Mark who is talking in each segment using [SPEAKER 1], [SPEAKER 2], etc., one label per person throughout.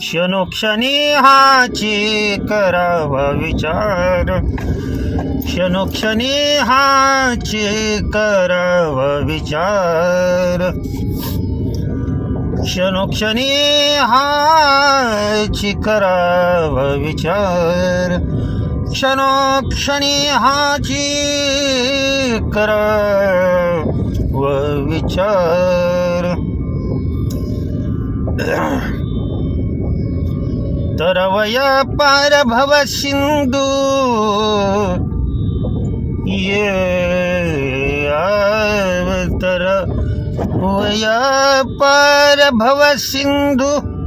[SPEAKER 1] क्षणोक्षणी हाची करावा विचार. क्षणोक्षणी हाची करावा विचार. क्षणोक्षणी हाची करावा विचार. क्षणोक्षणी हाची करावा विचार. तरवय पार भव सिंधू. ये तर वय पार भव सिंधू.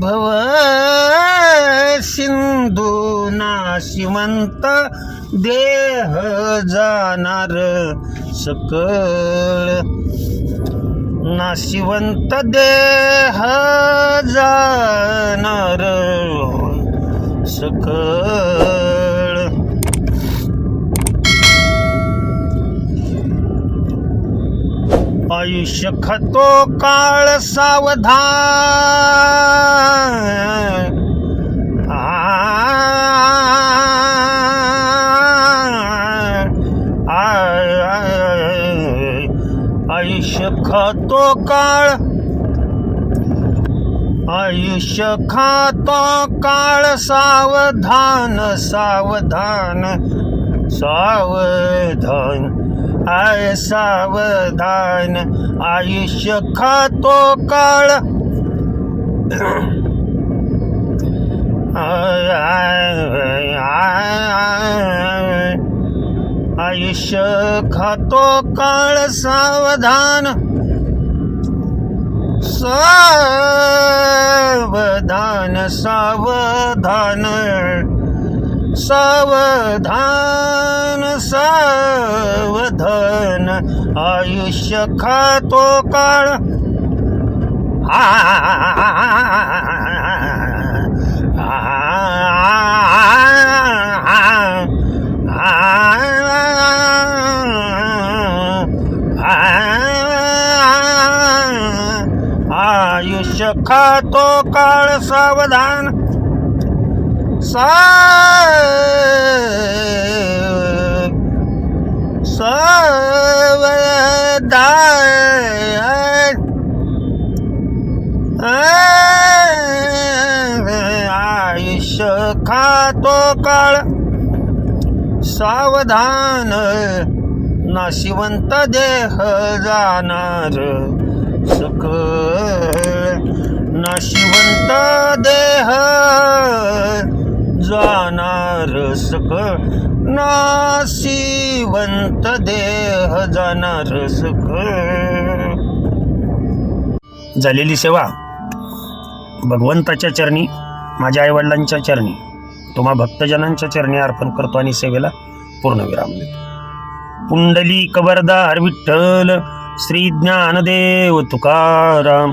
[SPEAKER 1] भव सिंधू नाशिवंत देह जाणार सकळ. नाशिवंत देह जा जाणार सकळ आयुष्य खतो काळ सावधान आयुष्य खतो काळ आयुष्य खातो काळ सावधान सावधान सावधान आय सावधान. आयुष्य खातो काळ आय, आय, आय, आयुष्य खातो काळ सावधान सावधान सावधान सावधान सावधान आयुष्य खातो काळ आयुष्य खातो काळ सावधान. सा सावधान. आयुष्य खातो काळ. सावधान. नाशिवंत देह जाणार. सुख नाशिवंत देह जाणार सक नाशिवंत देह जाणार सक झालेली सेवा. भगवंताच्या चरणी माझ्या आईवडिलांच्या चरणी तुम्हा भक्तजनांच्या चरणी अर्पण करतो आणि सेवेला पूर्णविराम देतो. पुंडली कबरदार विठ्ठल श्री ज्ञानदेव तुकाराम